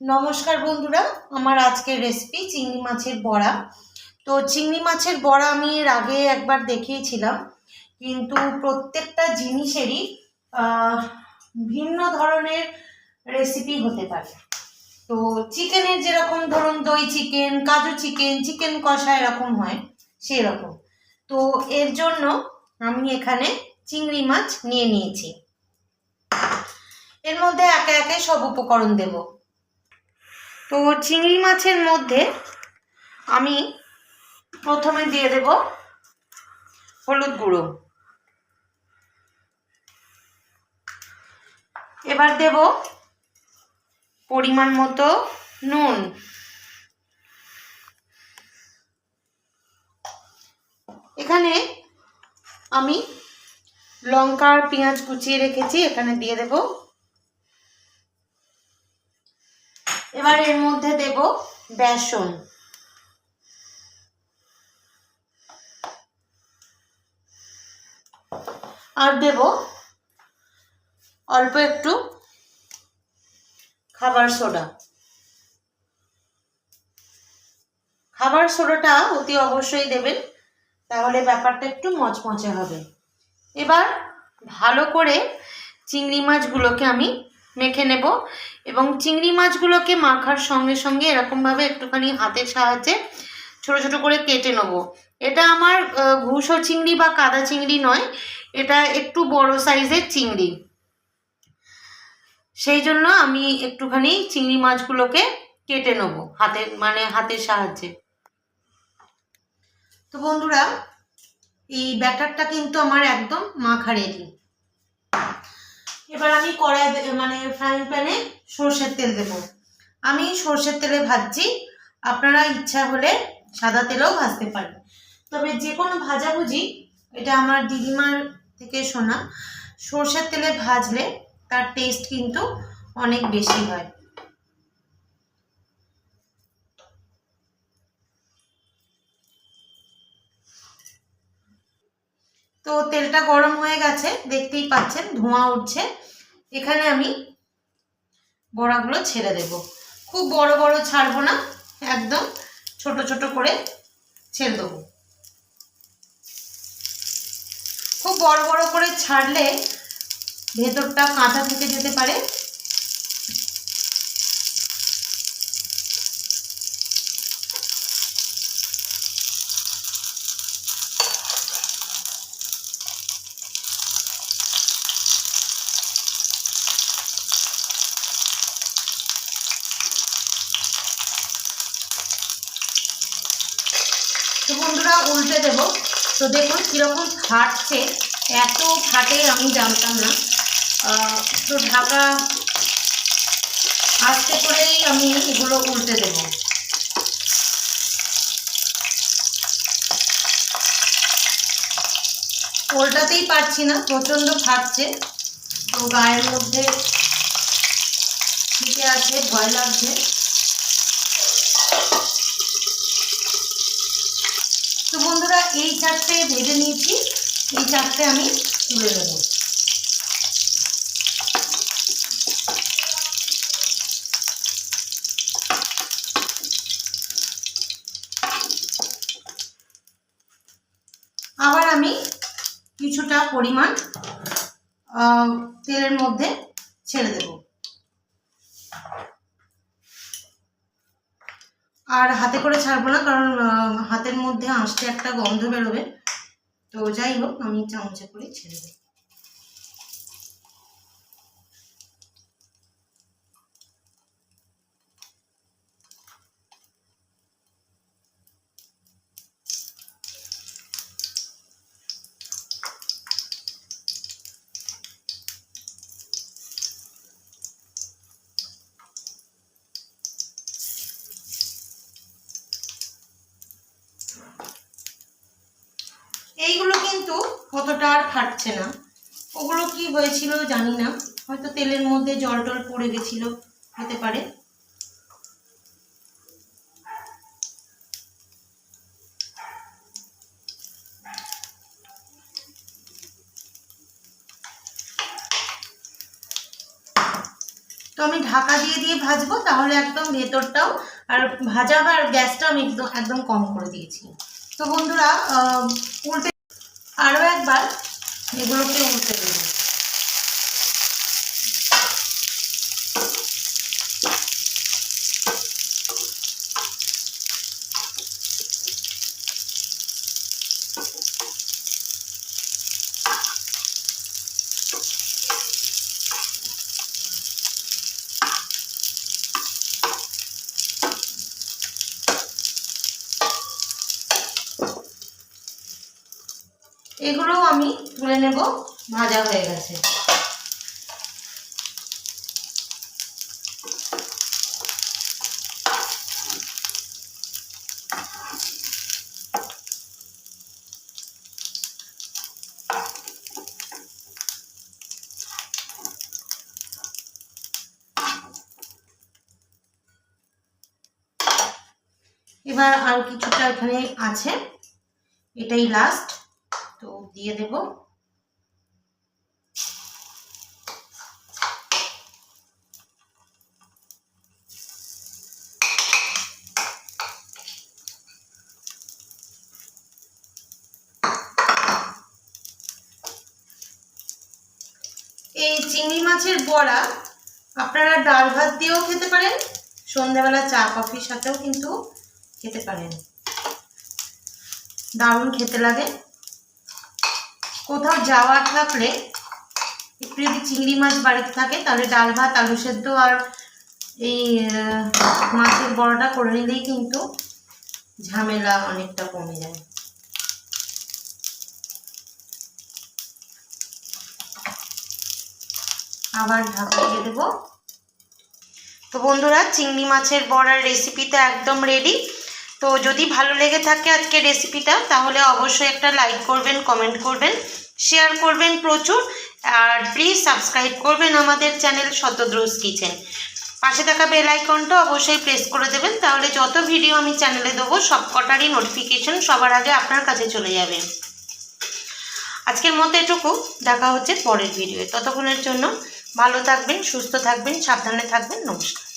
নমস্কার বন্ধুরা, আমার আজকের রেসিপি চিংড়ি মাছের বড়া। তো চিংড়ি মাছের বড়া আমি এর আগে একবার দেখিয়েছিলাম, কিন্তু প্রত্যেকটা জিনিসেরই ভিন্ন ধরনের রেসিপি হতে পারে। তো চিকেনের যেরকম ধরুন দই চিকেন, কাজু চিকেন চিকেন কষা এরকম হয়, সেরকম। তো এর জন্য আমি এখানে চিংড়ি মাছ নিয়ে নিয়েছি। এর মধ্যে একে একে সব উপকরণ দেব। তো চিংড়ি মাছের মধ্যে আমি প্রথমে দিয়ে দেব হলুদ গুঁড়ো। এবার দেব পরিমাণ মতো নুন। এখানে আমি লঙ্কা আর পেঁয়াজ কুচিয়ে রেখেছি, এখানে দিয়ে দেব এবার এর মধ্যে দেব বেসন। আর দেব অল্প একটু খাবার সোডা। খাবার সোডাটা অতি অবশ্যই দেবেন, তাহলে ব্যাপারটা একটু মচমচে হবে। এবার ভালো করে চিংড়ি মাছগুলোকে আমি মেখে নেব এবং চিংড়ি মাছগুলোকে মাখার সঙ্গে সঙ্গে এরকমভাবে একটুখানি হাতের সাহায্যে ছোট ছোট করে কেটে নেব। এটা আমার ঘুষো চিংড়ি বা কাদা চিংড়ি নয়, এটা একটু বড় সাইজের চিংড়ি। সেই জন্য আমি একটুখানি চিংড়ি মাছগুলোকে কেটে নেব হাতের মানে হাতের সাহায্যে। তো বন্ধুরা, এই ব্যাটারটা কিন্তু আমার একদম মাখা রেডি এবার আমি কড়াই মানে ফ্রাইং প্যানে সর্ষের তেল দেব। আমি সর্ষের তেলে ভাজছি। আপনারা ইচ্ছা হলে সাদা তেলেও ভাজতে পারেন। তবে যে কোনো ভাজাভুজি, এটা আমার দিদিমার থেকে শোনা, সর্ষের তেলে ভাজলে তার টেস্ট কিন্তু অনেক বেশি হয়। তো তেলটা গরম হয়ে গেছে, দেখতেই পাচ্ছেন ধোঁয়া উঠছে। এখানে আমি বড়াগুলো ছেড়ে দেব। খুব বড় বড় ছাড়বো না, একদম ছোট ছোট করে ছেড়ে দেবো। খুব বড় বড় করে ছাড়লে ভেতরটা কাঁথা থেকে যেতে পারে। তো বন্ধুরা উল্টে দেব। তো দেখুন কীরকম ফাটছে। এত ফাটে আমি জানতাম না। তো ঢাকা আস্তে করেই আমি এগুলো উল্টে দেব। উল্টাতেই পারছি না, প্রচণ্ড ফাটছে। তো গায়ের মধ্যে ঠিক আছে, ভয় লাগছে তো বন্ধুরা এই চারটে ভেজে নিয়েছি, এই চারটে আমি তুলে নেব। আবার আমি কিছুটা পরিমাণ তেলের মধ্যে ছেড়ে দেব। আর হাতে করে ছাড়বো না, কারণ হাতের মধ্যে আঁশতে একটা গন্ধ বেরোবে। তো যাই হোক, আমি চামচে করে ছেড়ে দেব কিন্তু কতটা আর ফাটছে না। ওগুলো কি হয়েছিল জানি না। হয়তো তেলের মধ্যে জল টল পড়ে গেছিল, হতে পারে। তো আমি ঢাকা দিয়ে দিয়ে ভাজবো, তাহলে একদম ভেতরটাও আর ভাজা আর গ্যাসটা আমি একদম একদম কম করে দিয়েছি। তো বন্ধুরা উল্টে আরও একবার এগুলোকে উল্টে দেবো। এগুলোও আমি তুলে নেব ভাজা হয়ে গেছে। এবার আর কিছুটা এখানে আছে এটাই লাস্ট তো দিয়ে দেব। এই চিংড়ি মাছের বড়া আপনারা ডাল ভাত দিয়েও খেতে পারেন, সন্ধ্যাবেলা চা কফির সাথেও কিন্তু খেতে পারেন। দারুণ খেতে লাগে। কোথাও যাওয়ার থাকলে একটু যদি চিংড়ি মাছ বাড়িতে থাকে, তাহলে ডাল ভাত, আলু সেদ্ধ আর এই মাছের বড়াটা করে নিলেই কিন্তু ঝামেলা অনেকটা কমে যায়। আবার ঢাকা দিয়ে দেবো। তো বন্ধুরা, চিংড়ি মাছের বড়ার রেসিপিটা একদম রেডি তো যদি ভালো লেগে থাকে আজকে রেসিপিটা তাহলে অবশ্যই একটা লাইক করবেন কমেন্ট করবেন শেয়ার করবেন প্রচুর, আর প্লিজ সাবস্ক্রাইব করবেন আমাদের চ্যানেল শতদ্রোজ কিচেন পাশে থাকা বেল আইকনটা অবশ্যই প্রেস করে দেবেন, তাহলে যত ভিডিও আমি চ্যানেলে দেবো সব কটারই নোটিফিকেশন সবার আগে আপনার কাছে চলে যাবে। আজকের মতো এটুকু, দেখা হচ্ছে পরের ভিডিও ততক্ষণের জন্য ভালো থাকবেন, সুস্থ থাকবেন, সাবধানে থাকবেন, নমস্কার।